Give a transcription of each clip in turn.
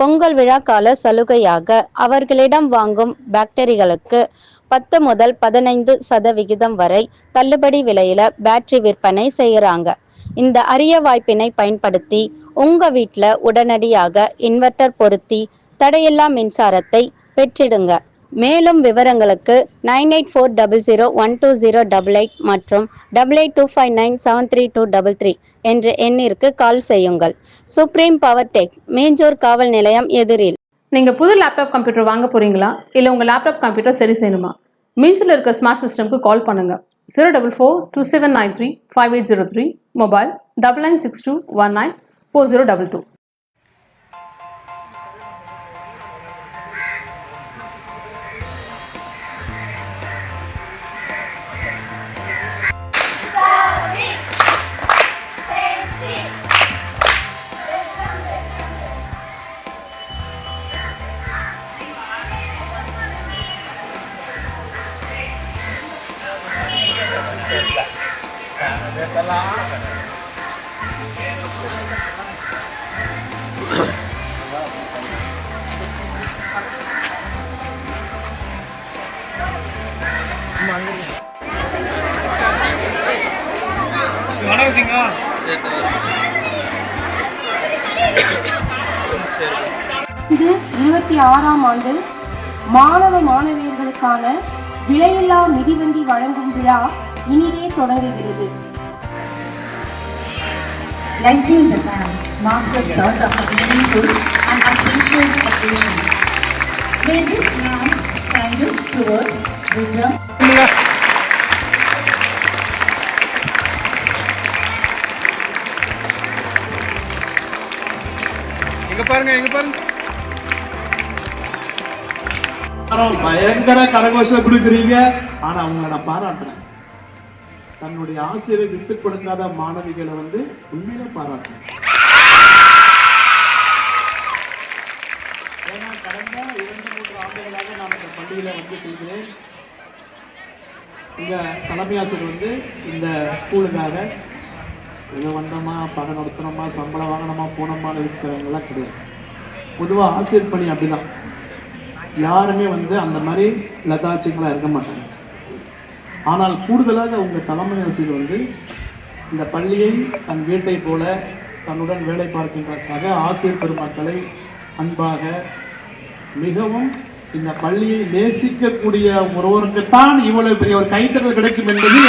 பொங்கல் விழா கால சலுகையாக அவர்களிடம் வாங்கும் பேட்டரிகளுக்கு பத்து முதல் பதினைந்து சதவிகிதம் வரை தள்ளுபடி விலையில பேட்டரி விற்பனை செய்யறாங்க. இந்த அரிய வாய்ப்பினை பயன்படுத்தி உங்க வீட்ல உடனடியாக இன்வெர்ட்டர் பொருத்தி தடையில்லா மின்சாரத்தை பெற்றிடுங்க. மேலும் விவரங்களுக்கு nine eight four double zero one two zero double eight மற்றும் double eight two five nine seven three two double three என்ற எண்ணிற்கு கால் செய்யுங்கள். சுப்ரீம் பவர் டெக் மேஞ்சோர் காவல் நிலையம் எதிரில் நீங்க புது லேப்டாப் கம்ப்யூட்டர் வாங்க போறீங்களா? இல்ல உங்க லேப்டாப் கம்ப்யூட்டர் சரி செய்யணுமா? மீன்ஸில் இருக்க ஸ்மார்ட் சிஸ்டம்க்கு கால் பண்ணுங்க. Zero double four two seven nine three five eight zero three mobile double nine six two one nine four zero double two வணக்கம் இது இருபத்தி ஆறாம் ஆண்டு மாணவ மாணவியர்களுக்கான விலையில்லா மிதிவண்டி வழங்கும் விழா இனிதே தொடங்குகிறது. Lighting the lamp marks the start of a meaningful and appreciated occasion. May this lamp guide us towards wisdom, எங்க பாருங்க எங்க பாருங்க எல்லாரும் பயங்கர கரகோஷம் கொடுக்குறீங்க ஆனா அவங்கள நான் பாராட்டுறேன் தன்னுடைய ஆசிரியரை விட்டு கொடுக்காத மாணவிகளை வந்து உண்மையில பாராட்டுறேன் ஏன்னா கடந்த இரண்டு மூன்று ஆண்டுகளாக நான் இந்த பள்ளியில வந்து செய்கிறேன் இங்க தலைமை ஆசிரியர் வந்து இந்த ஸ்கூலுக்காக ஏதோ வந்தோமா பணம் நடத்தினோமா சம்பளம் வாங்கினோமா போனோமான்னு இருக்கிறவங்களாம் கிடையாது. பொதுவாக ஆசிரியர் பணி அப்படிதான். யாருமே வந்து அந்த மாதிரி லதாச்சிங்களாக இருக்க மாட்டாங்க. ஆனால் கூடுதலாக உங்கள் தலைமை ஆசிரியர் வந்து இந்த பள்ளியை தன் வீட்டை போல தன்னுடன் வேலை பார்க்கின்ற சக ஆசிரியர் பெருமக்களை அன்பாக மிகவும் இந்த பள்ளியை நேசிக்கக்கூடிய ஒருவருக்குத்தான் இவ்வளவு பெரிய ஒரு கைத்தட்டல் கிடைக்கும் என்பது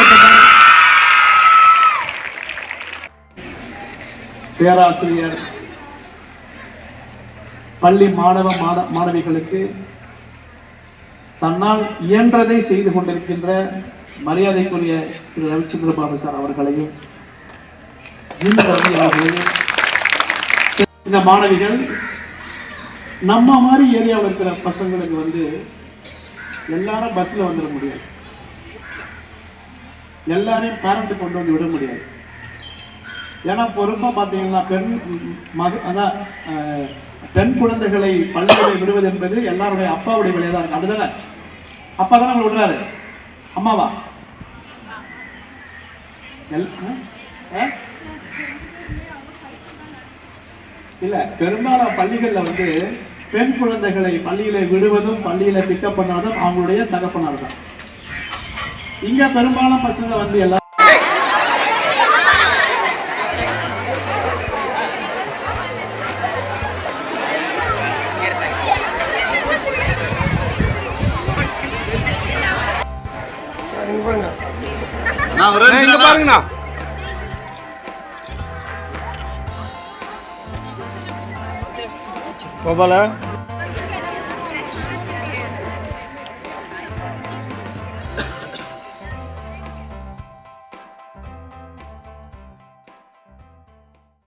பேராசிரியர் பள்ளி மாணவ மாண- மாணவிகளுக்கு தன்னால் இயன்றதை செய்து கொண்டிருக்கின்ற மரியாதைக்குரிய திரு ரவிச்சந்திர பாபு சார் அவர்களையும் ஜிம் ரவி அவர்களையும் இந்த மாணவிகள் நம்ம மாதிரி ஏரியாவில் இருக்கிற பசங்களுக்கு வந்து எல்லாரும் பஸ்ல வந்துட முடியாது. எல்லாரையும் பேரண்ட் கொண்டு வந்து விட முடியாது. ஏன்னா பொறுப்பா பார்த்தீங்கன்னா பெண் மக அதான் அஹ், பெண் குழந்தைகளை பள்ளிகளை விடுவது என்பது எல்லாருடைய அப்பாவுடைய விலையாக தான் இருக்கு. அப்படிதானே? அப்பா தானே விடுறாரு? அம்மாவா? இல்ல பெரும்பாலான பள்ளிகள்ல வந்து பெண் குழந்தைகளை பள்ளியில விடுவதும் பள்ளியில பிக்கப் பண்ணாதும் அவங்களுடைய தகப்பனார் தான் இங்க பெரும்பாலான பசங்க வந்து எல்லாம் இங்க பாருங்கண்ணா. கோபால